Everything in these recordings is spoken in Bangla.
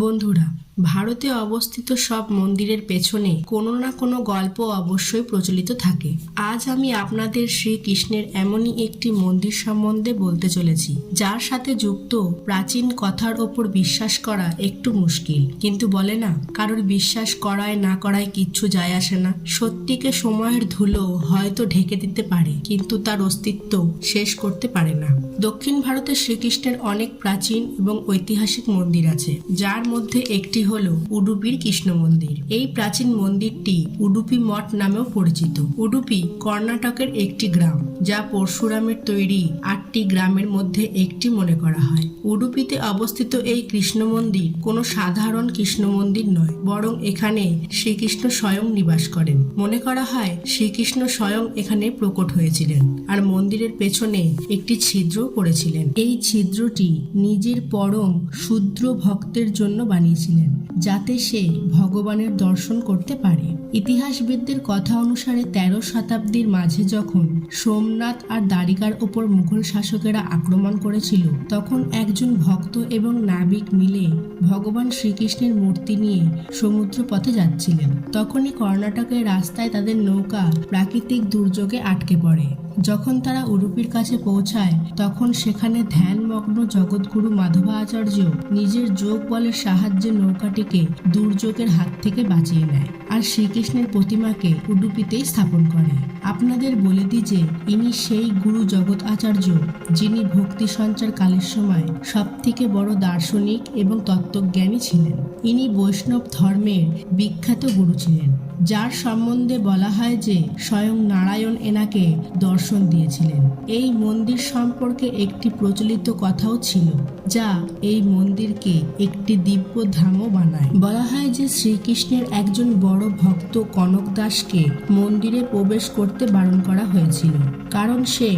বন্ধুরা ভারতে অবস্থিত সব মন্দিরের পেছনে কোনো না কোনো গল্প অবশ্যই প্রচলিত থাকে। আজ আমি আপনাদের শ্রীকৃষ্ণের এমনই একটি মন্দির সম্বন্ধে বলতে চলেছি, যার সাথে যুক্ত প্রাচীন কথার ওপর বিশ্বাস করা একটু মুশকিল। কিন্তু বলে না, কারোর বিশ্বাস করায় না করায় কিচ্ছু যায় আসে না। সত্যিকে সময়ের ধুলো হয়তো ঢেকে দিতে পারে, কিন্তু তার অস্তিত্ব শেষ করতে পারে না। দক্ষিণ ভারতে শ্রীকৃষ্ণের অনেক প্রাচীন এবং ঐতিহাসিক মন্দির আছে, যার মধ্যে একটি হল উডুপির কৃষ্ণ মন্দির। এই প্রাচীন মন্দিরটি উডুপি মঠ নামেও পরিচিত। উডুপি কর্ণাটকের একটি গ্রাম, যা পরশুরামের তৈরি আটটি গ্রামের মধ্যে একটি মনে করা হয়। উডুপিতে অবস্থিত এই কৃষ্ণ মন্দির কোনো সাধারণ কৃষ্ণ মন্দির নয়, বরং এখানে শ্রীকৃষ্ণ স্বয়ং নিবাস করেন। মনে করা হয় শ্রীকৃষ্ণ স্বয়ং এখানে প্রকট হয়েছিলেন আর মন্দিরের পেছনে একটি ছিদ্র করেছিলেন এই ছিদ্রটি নিজের পরম, শূদ্র ভক্তের জন্য বানিয়েছিলেন। যাতে সে ভগবানের দর্শন করতে পারে। ইতিহাসবিদদের কথা অনুসারে তেরো শতাব্দীর মাঝে যখন সোমনাথ আর দ্বারিকার ওপর মুঘল শাসকেরা আক্রমণ করেছিল, তখন একজন ভক্ত এবং নাবিক মিলে ভগবান শ্রীকৃষ্ণের মূর্তি নিয়ে সমুদ্র পথে যাচ্ছিলেন। তখনই কর্ণাটকের রাস্তায় তাদের নৌকা প্রাকৃতিক দুর্যোগে আটকে পড়ে। যখন তারা উডুপির কাছে পৌঁছায়, তখন সেখানে ধ্যানমগ্ন জগৎগুরু মাধবাচার্য নিজের যোগ বলের সাহায্যে নৌকাটিকে দুর্যোগের হাত থেকে বাঁচিয়ে নেয়। আর শ্রীকৃষ্ণের প্রতিমাকে উডুপিতেই স্থাপন করে। আপনাদের বলে দিই যে, ইনি সেই গুরু জগৎ আচার্য, যিনি ভক্তি সঞ্চার কালের সময় সব থেকে বড় দার্শনিক এবং তত্ত্বজ্ঞানী ছিলেন। ইনি বৈষ্ণব ধর্মের বিখ্যাত গুরু ছিলেন। যার সম্বন্ধে বলা হয় যে স্বয়ং নারায়ণ এনাকে দর্শন দিয়েছিলেন। এই মন্দির সম্পর্কে একটি প্রচলিত কথাও ছিল, যা এই মন্দিরকে একটি দিব্য ধামও বানায়। বলা হয় যে শ্রীকৃষ্ণের একজন বড় ভক্ত কনক দাসকে মন্দিরে প্রবেশ করতে বারণ করা হয়েছিল, কারণ সে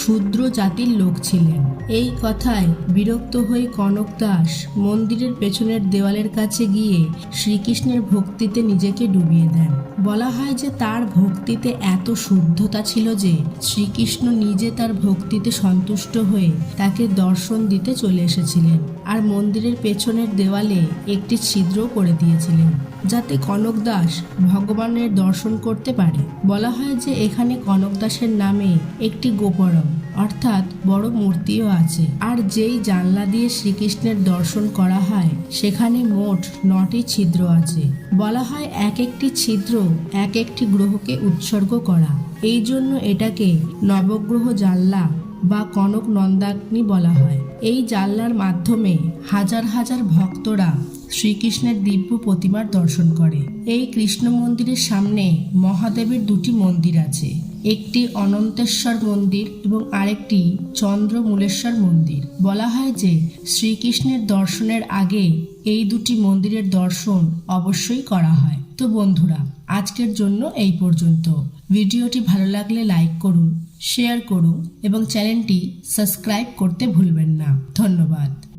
শূদ্র জাতির লোক ছিলেন। এই কথায় বিরক্ত হয়ে কনক দাস মন্দিরের পেছনের দেওয়ালের কাছে গিয়ে শ্রীকৃষ্ণের ভক্তিতে নিজেকে ডুবিয়ে দেন। বলা হয় যে তার ভক্তিতে এত শুদ্ধতা ছিল যে শ্রীকৃষ্ণ নিজে তার ভক্তিতে সন্তুষ্ট হয়ে তাকে দর্শন দিতে চলে এসেছিলেন আর মন্দিরের পেছনের দেওয়ালে একটি ছিদ্র করে দিয়েছিলেন। যাতে কনক দাস ভগবানের দর্শন করতে পারে। বলা হয় যে এখানে কনক দাসের নামে একটি গোপরম, অর্থাৎ বড় মূর্তিও আছে। আর যেই জানলা দিয়ে শ্রীকৃষ্ণের দর্শন করা হয়, সেখানে মোট নটি ছিদ্র আছে। বলা হয় এক একটি ছিদ্র এক একটি গ্রহকে উৎসর্গ করা। এই জন্য এটাকে নবগ্রহ জানলা বা কনক নন্দাগ্নি বলা হয়। এই জানলার মাধ্যমে হাজার হাজার ভক্তরা শ্রীকৃষ্ণের দিব্য প্রতিমার দর্শন করে। এই কৃষ্ণ মন্দিরের সামনে মহাদেবের দুটি মন্দির আছে। একটি অনন্তেশ্বর মন্দির এবং আরেকটি চন্দ্রমূলেশ্বর মন্দির। বলা হয় যে, শ্রীকৃষ্ণের দর্শনের আগে এই দুটি মন্দিরের দর্শন অবশ্যই করা হয়। তো বন্ধুরা, আজকের জন্য এই পর্যন্ত। ভিডিওটি ভালো লাগলে লাইক করুন, শেয়ার করুন এবং চ্যানেলটি সাবস্ক্রাইব করতে ভুলবেন না। ধন্যবাদ।